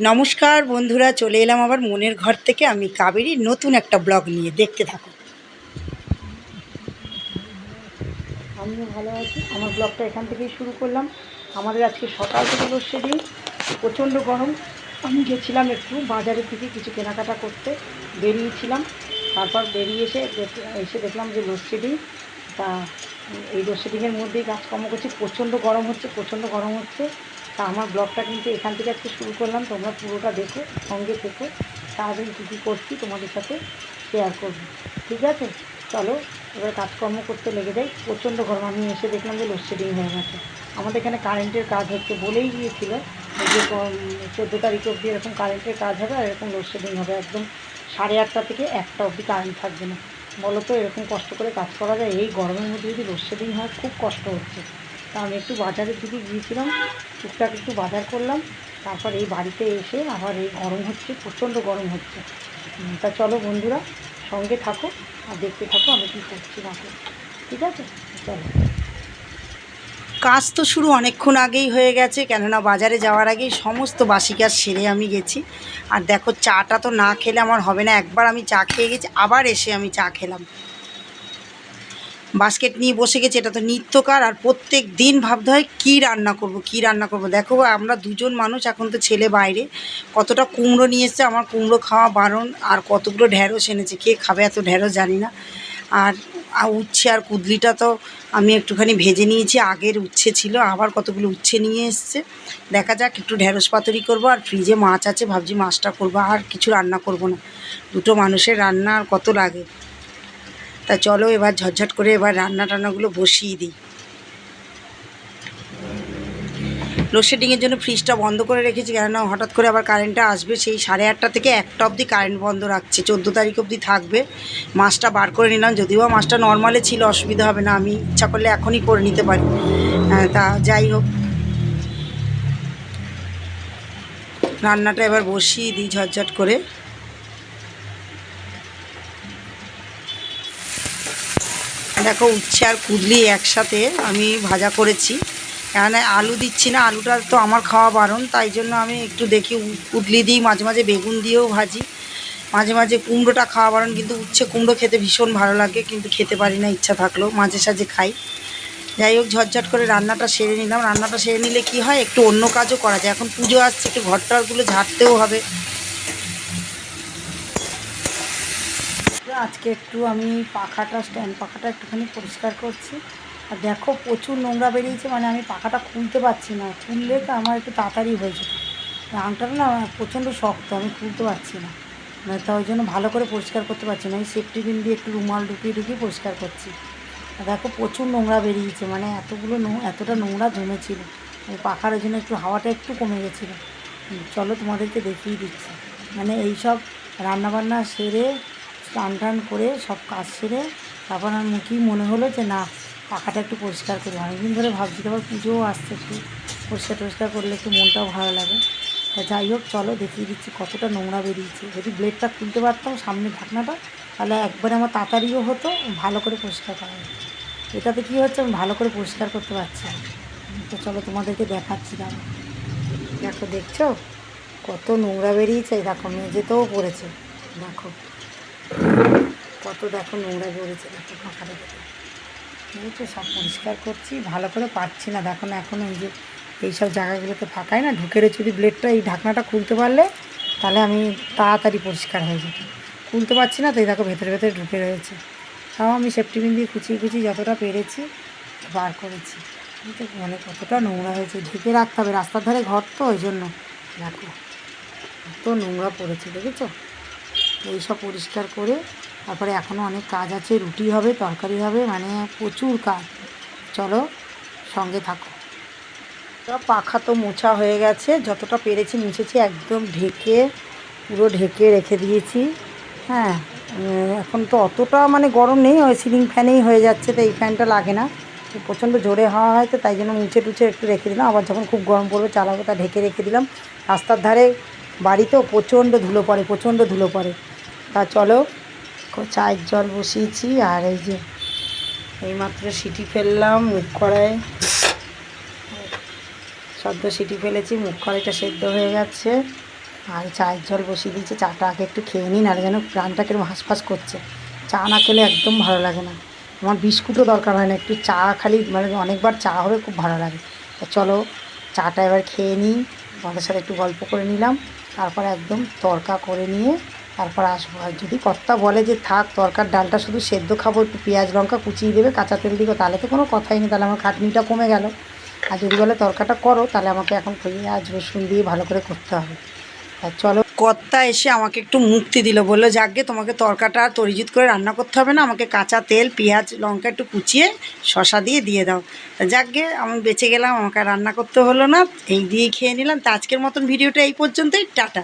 নমস্কার বন্ধুরা, চলে এলাম আবার মনের ঘর থেকে। আমি কাবেরী, নতুন একটা ব্লগ নিয়ে। দেখতে থাকো আমিও ভালো আছি। আমার ব্লগটা এখান থেকেই শুরু করলাম। আমাদের আজকে সকাল থেকে লোডশেডিং প্রচণ্ড গরম। আমি গেছিলাম একটু বাজারের দিকে কিছু কেনাকাটা করতে। বেরিয়েছিলাম তারপর বেরিয়ে এসে এসে দেখলাম যে লোডশেডিং তা এই লোডশেডিংয়ের মধ্যেই কাজকর্ম করছি। প্রচণ্ড গরম হচ্ছে, প্রচণ্ড গরম হচ্ছে। তা আমার ব্লগটা কিন্তু এখান থেকে আজকে শুরু করলাম। তোমরা পুরোটা দেখো, সঙ্গে থেকো। সারাদিন কী কী করছি তোমাদের সাথে শেয়ার করব। ঠিক আছে? চলো, এবার কাজকর্ম করতে লেগে যাই। প্রচণ্ড গরম। আমি এসে দেখলাম যে লোডশেডিং হয়ে গেছে। আমাদের এখানে কারেন্টের কাজ হচ্ছে বলেই গিয়েছিল। যে চোদ্দ তারিখ অবধি এরকম কারেন্টের কাজ হবে আর এরকম লোডশেডিং হবে। একদম সাড়ে আটটা থেকে একটা অবধি কারেন্ট থাকবে না। বলো তো এরকম কষ্ট করে কাজ করা যায়? এই গরমের মধ্যে যদি লোডশেডিং হয়, খুব কষ্ট হচ্ছে। তা আমি একটু বাজারের দিকে গিয়েছিলাম, টুকটাক একটু বাজার করলাম, তারপর এই বাড়িতে এসে আবার এই গরম হচ্ছে, প্রচণ্ড গরম হচ্ছে। তা চলো বন্ধুরা, সঙ্গে থাকো আর দেখতে থাকো আমি কী করছি না ঠিক আছে? চলো। কাজ তো শুরু অনেকক্ষণ আগেই হয়ে গেছে, কেননা বাজারে যাওয়ার আগেই সমস্ত বাসি কাজ সেরে আমি গেছি। আর দেখো, চাটা তো না খেলে আমার হবে না, একবার আমি চা খেয়ে গেছি, আবার এসে আমি চা খেলাম। বাস্কেট নিয়ে বসে গেছে, এটা তো নিত্যকার। আর প্রত্যেক দিন ভাবতে হয়, কী রান্না করব, কী রান্না করব? দেখো, আমরা দুজন মানুষ, এখন তো ছেলে বাইরে। কতটা কুমড়ো নিয়ে এসছে, আমার কুমড়ো খাওয়া বারণ। আর কতগুলো ঢ্যাঁড়স এনেছে, কে খাবে এত ঢ্যাঁড়স জানি না। আর আর উচ্ছে আর কুদলিটা তো আমি একটুখানি ভেজে নিয়েছি, আগের উচ্ছে ছিল, আবার কতগুলো উচ্ছে নিয়ে এসছে। দেখা যাক, একটু ঢ্যাঁড়স পাতুরি করব, আর ফ্রিজে মাছ আছে, ভাবছি মাছটা করব, আর কিছু রান্না করব না। দুটো মানুষের রান্না আর কত লাগে। তা চলো এবার ঝটঝট করে এবার রান্না টান্নাগুলো বসিয়ে দিই। লোডশেডিংয়ের জন্য ফ্রিজটা বন্ধ করে রেখেছি কেননা হঠাৎ করে আবার কারেন্টটা আসবে সেই সাড়ে আটটা থেকে একটা অবধি কারেন্ট বন্ধ রাখছে। চোদ্দ তারিখ অবধি থাকবে। মাছটা বার করে নিলাম যদিও মাছটা নর্মালে ছিল অসুবিধা হবে না আমি ইচ্ছা করলে এখনই করে নিতে পারি। হ্যাঁ, তা যাই হোক। রান্নাটা এবার বসিয়ে দিই ঝটঝট করে। দেখো, উচ্ছে আর কুদলি একসাথে আমি ভাজা করেছি। এখানে আলু দিচ্ছি না, আলুটা তো আমার খাওয়া বারণ, তাই জন্য আমি একটু দেখি কুদলি দিই, মাঝে মাঝে বেগুন দিয়েও ভাজি। মাঝে মাঝে কুমড়োটা খাওয়া বারণ, কিন্তু উচ্ছে কুমড়ো খেতে ভীষণ ভালো লাগে, কিন্তু খেতে পারি না, ইচ্ছা থাকলেও মাঝে সাঝে খাই। যাই হোক, ঝটঝট করে রান্নাটা সেরে নিলাম। রান্নাটা সেরে নিলে কি হয়, একটু অন্য কাজও করা যায়। এখন পুজো আসছে, একটু ঘরটারগুলো ঝাড়তেও হবে। আজকে একটু আমি পাখাটা স্ট্যান্ড পাখাটা একটুখানি পরিষ্কার করছি। আর দেখো প্রচুর নোংরা বেরিয়েছে মানে আমি পাখাটা খুলতে পারছি না। খুললে তো আমার একটু তাড়াতাড়ি হয়ে যেত। আংটাটা না প্রচণ্ড শক্ত, আমি খুলতে পারছি না। মানে তো ওই জন্য ভালো করে পরিষ্কার করতে পারছি না। আমি সেফটি পিন দিয়ে একটু রুমাল ঢুকিয়ে ঢুকিয়ে পরিষ্কার করছি। আর দেখো প্রচুর নোংরা বেরিয়েছে মানে এতগুলো নো, এতটা নোংরা জমেছিল। পাখার জন্য একটু হাওয়াটা একটু কমে গেছিল। চলো তোমাদেরকে দেখিয়ে দিচ্ছি। মানে এই সব রান্নাবান্না সেরে স্নান টান করে সব কাজ সেরে তারপর আমার মুখেই মনে হলো যে না, পাখাটা একটু পরিষ্কার করি। অনেকদিন ধরে ভাবছি তারপর পুজোও আসছে একটু। পরিষ্কার টরিষ্কার করলে একটু মনটাও ভালো লাগে। তা যাই হোক, চলো দেখিয়ে দিচ্ছি কতটা নোংরা বেরিয়েছে। যদি ব্লেডটা খুলতে পারতাম সামনে ঢাকনাটা, তাহলে একবারে আমার তাড়াতাড়িও হতো, ভালো করে পরিষ্কার করা এটাতে কী হচ্ছে, আমি ভালো করে পরিষ্কার করতে পারছি তো চলো তোমাদেরকে দেখাচ্ছি দাঁড়া দেখো, দেখছ? কত নোংরা বেরিয়েছে। দেখো মেঝেতেও পড়েছে। দেখো। কত দেখো নোংরা বেরিয়েছে দেখো ফাঁকাটা বুঝেছ সব পরিষ্কার করছি, ভালো করে পাচ্ছি না। দেখো না এখন এই যে এইসব জায়গাগুলোতে ফাঁকায় না, ঢুকে রয়েছে। যদি ব্লেডটা এই ঢাকনাটা খুলতে পারলে তাহলে আমি তাড়াতাড়ি পরিষ্কার হয়ে যেত। খুলতে পারছি না, তো এই দেখো ভেতরে ভেতরে ঢুকে রয়েছে। তাও আমি সেফটি পিন দিয়ে কুচিয়ে কুচিয়ে যতটা পেরেছি বার করেছি। বুঝতে মানে কতটা নোংরা হয়েছে, ঢেকে রাখতে হবে। রাস্তার ধারে ঘর তো, ওই জন্য। দেখো, কত নোংরা পড়েছে, দেখেছ? এই সব পরিষ্কার করে, তারপরে এখনও অনেক কাজ আছে, রুটি হবে, তরকারি হবে মানে প্রচুর কাজ। চলো সঙ্গে থাকো। পাখা তো মোছা হয়ে গেছে, যতটা পেরেছি মুছেছি, একদম ঢেকে, পুরো ঢেকে রেখে দিয়েছি। হ্যাঁ এখন তো অতটা মানে গরম নেই, ওই সিলিং ফ্যানেই হয়ে যাচ্ছে, তো এই ফ্যানটা লাগে না। প্রচণ্ড জোরে হাওয়া হয় তো তাই জন্য মুছে টুছে একটু রেখে দিলাম। আবার যখন খুব গরম পড়বে, চালাবো, তা ঢেকে রেখে দিলাম। রাস্তার ধারে বাড়িতেও প্রচণ্ড ধুলো পড়ে, প্রচণ্ড ধুলো পড়ে। তা চলো চায়ের জল বসিয়েছি, আর এই যে এইমাত্র সিটি ফেললাম মুখ কড়াই সদ্য সিটি ফেলেছি, মুখ কড়াইটা সেদ্ধ হয়ে গেছে, আর চায়ের জল বসিয়ে দিয়েছে, চাটা আগে একটু খেয়ে নিই, নাহলে যেন প্রাণটা কীরকম হাঁসফাঁস করছে। চা না খেলে একদম ভালো লাগে না। আমার বিস্কুটও দরকার হয় না, একটু চা খালি মানে অনেকবার চা হলে খুব ভালো লাগে। তা চলো, চাটা এবার খেয়ে নিই, তোমাদের সাথে একটু গল্প করে নিলাম, তারপর একদম তরকা করে নিয়ে তারপর আসব। আর যদি কর্তা বলে যে থাক, তরকার ডালটা শুধু সেদ্ধ খাব, একটু পেঁয়াজ লঙ্কা কুচিয়ে দেবে, কাঁচা তেল দিবে, তাহলে তো কোনো কথাই নেই। তাহলে আমার খাটনিটা কমে গেল। আর যদি বলে তরকাটা করো, তাহলে আমাকে এখন পেঁয়াজ রসুন দিয়ে ভালো করে করতে হবে। আর চলো। কর্তা এসে আমাকে একটু মুক্তি দিল। বলল যাকগে তোমাকে তরকাটা আর তরিজিৎ করে রান্না করতে হবে না? আমাকে কাঁচা তেল, পেঁয়াজ, লঙ্কা একটু কুচিয়ে শশা দিয়ে দিয়ে দাও। তা যাকগে আমি বেঁচে গেলাম, আমাকে রান্না করতে হলো না। এই দিয়েই খেয়ে নিলাম। তা আজকের মতন ভিডিওটা এই পর্যন্তই। টাটা।